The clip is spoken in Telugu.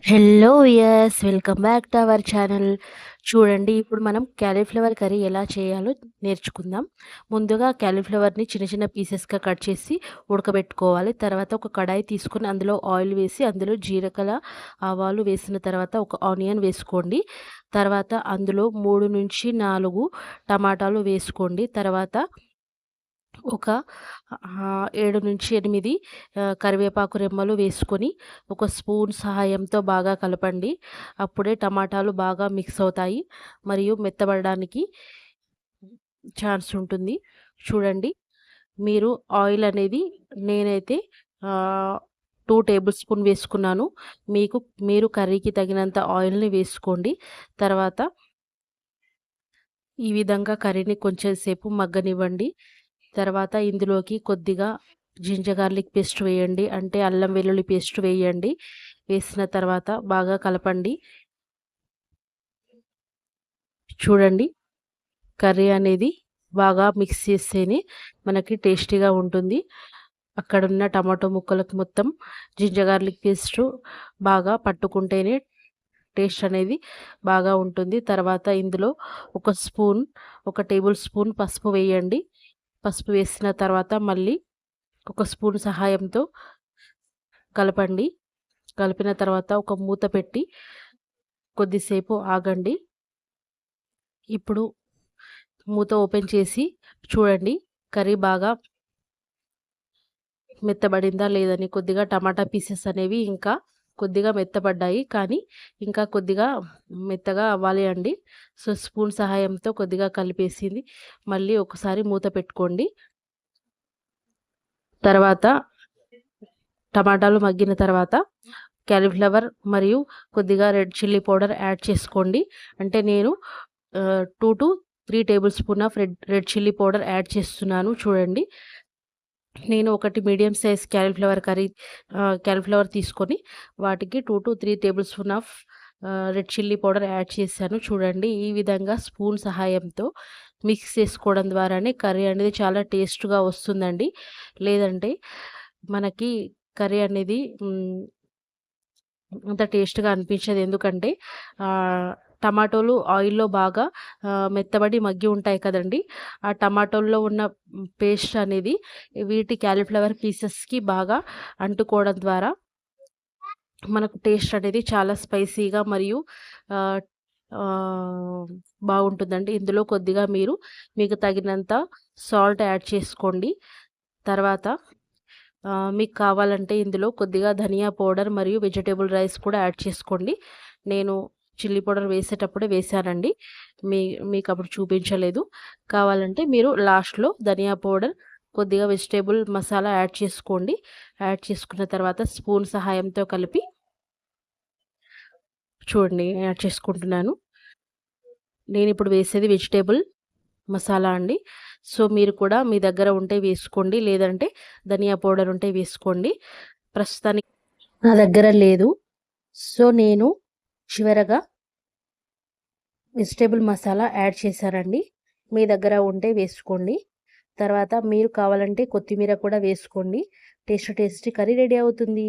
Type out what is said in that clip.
Hello yes welcome back to our channel. చూడండి ఇప్పుడు మనం క్యాలీఫ్లవర్ కర్రీ ఎలా చేయాలో నేర్చుకుందాం. ముందుగా క్యాలీఫ్లవర్ని చిన్న చిన్న పీసెస్గా కట్ చేసి ఉడకబెట్టుకోవాలి. తర్వాత ఒక కడాయి తీసుకొని అందులో ఆయిల్ వేసి అందులో జీలకర్ర ఆవాలు వేసిన తర్వాత ఒక ఆనియన్ వేసుకోండి. తర్వాత అందులో మూడు నుంచి నాలుగు టమాటాలు వేసుకోండి. తర్వాత ఒక ఏడు నుంచి ఎనిమిది కరివేపాకు రెమ్మలు వేసుకొని ఒక స్పూన్ సహాయంతో బాగా కలపండి. అప్పుడే టమాటాలు బాగా మిక్స్ అవుతాయి మరియు మెత్తబడడానికి ఛాన్స్ ఉంటుంది. చూడండి మీరు ఆయిల్ అనేది నేనైతే టూ టేబుల్ స్పూన్ వేసుకున్నాను. మీకు మీరు కర్రీకి తగినంత ఆయిల్ని వేసుకోండి. తర్వాత ఈ విధంగా కర్రీని కొంచెం సేపు మగ్గనివ్వండి. తర్వాత ఇందులోకి కొద్దిగా జింజర్ గార్లిక్ పేస్ట్ వేయండి. అంటే అల్లం వెల్లుల్లి పేస్ట్ వేయండి. వేసిన తర్వాత బాగా కలపండి. చూడండి. కర్రీ అనేది బాగా మిక్స్ చేస్తేనే మనకి టేస్టీగా ఉంటుంది. అక్కడున్న టమాటో ముక్కలకు మొత్తం జింజర్ గార్లిక్ పేస్ట్ బాగా పట్టుకుంటేనే టేస్ట్ అనేది బాగా ఉంటుంది. తర్వాత ఇందులో ఒక స్పూన్ ఒక టేబుల్ స్పూన్ పసుపు వేయండి. పసుపు వేసిన తర్వాత మళ్ళీ ఒక స్పూన్ సహాయంతో కలపండి. కలిపిన తర్వాత ఒక మూత పెట్టి కొద్దిసేపు ఆగండి. ఇప్పుడు మూత ఓపెన్ చేసి చూడండి కర్రీ బాగా మెత్తబడిందా లేదని కొద్దిగా టమాటా పీసెస్ అనేవి ఇంకా కొద్దిగా మెత్తపడ్డాయి కానీ ఇంకా కొద్దిగా మెత్తగా అవ్వాలి అండి. సో స్పూన్ సహాయంతో కొద్దిగా కలిపేసింది. మళ్ళీ ఒకసారి మూత పెట్టుకోండి. తర్వాత టమాటాలు మగ్గిన తర్వాత క్యాలీఫ్లవర్ మరియు కొద్దిగా రెడ్ చిల్లీ పౌడర్ యాడ్ చేసుకోండి. అంటే నేను two to three tablespoon of red red chilli powder add చేస్తున్నాను. చూడండి. నేను ఒకటి medium size cauliflower curry cauliflower తీసుకొని వాటికి two to three tablespoon of red chilli powder add చేశాను. చూడండి ఈ విధంగా స్పూన్ సహాయంతో మిక్స్ చేసుకోవడం ద్వారానే కర్రీ అనేది చాలా టేస్ట్గా వస్తుందండి. లేదంటే మనకి కర్రీ అనేది అంత టేస్ట్గా అనిపించదు. ఎందుకంటే టమాటోలు ఆయిల్లో బాగా మెత్తబడి మగ్గి ఉంటాయి కదండి. ఆ టమాటోల్లో ఉన్న పేస్ట్ అనేది వీటి క్యాలీఫ్లవర్ పీసెస్కి బాగా అంటుకోవడం ద్వారా మనకు టేస్ట్ అనేది చాలా స్పైసీగా మరియు బాగుంటుందండి. ఇందులో కొద్దిగా మీరు మీకు తగినంత సాల్ట్ యాడ్ చేసుకోండి. తర్వాత మీకు కావాలంటే ఇందులో కొద్దిగా ధనియా పౌడర్ మరియు వెజిటేబుల్ రైస్ కూడా యాడ్ చేసుకోండి. నేను చిల్లీ పౌడర్ వేసేటప్పుడే వేసానండి. మీ మీకు అప్పుడు చూపించలేదు. కావాలంటే మీరు లాస్ట్లో ధనియా పౌడర్ కొద్దిగా వెజిటేబుల్ మసాలా యాడ్ చేసుకోండి. యాడ్ చేసుకున్న తర్వాత స్పూన్ సహాయంతో కలిపి చూడండి యాడ్ చేసుకుంటున్నాను. నేను ఇప్పుడు వేసేది వెజిటేబుల్ మసాలా అండి. సో మీరు కూడా మీ దగ్గర ఉంటే వేసుకోండి లేదంటే ధనియా పౌడర్ ఉంటే వేసుకోండి. ప్రస్తుతానికి నా దగ్గర లేదు. సో నేను చివరగా వెజిటేబుల్ మసాలా యాడ్ చేశారండి. మీ దగ్గర ఉంటే వేసుకోండి. తర్వాత మీరు కావాలంటే కొత్తిమీర కూడా వేసుకోండి. టేస్ట్ టేస్టీ కర్రీ రెడీ అవుతుంది.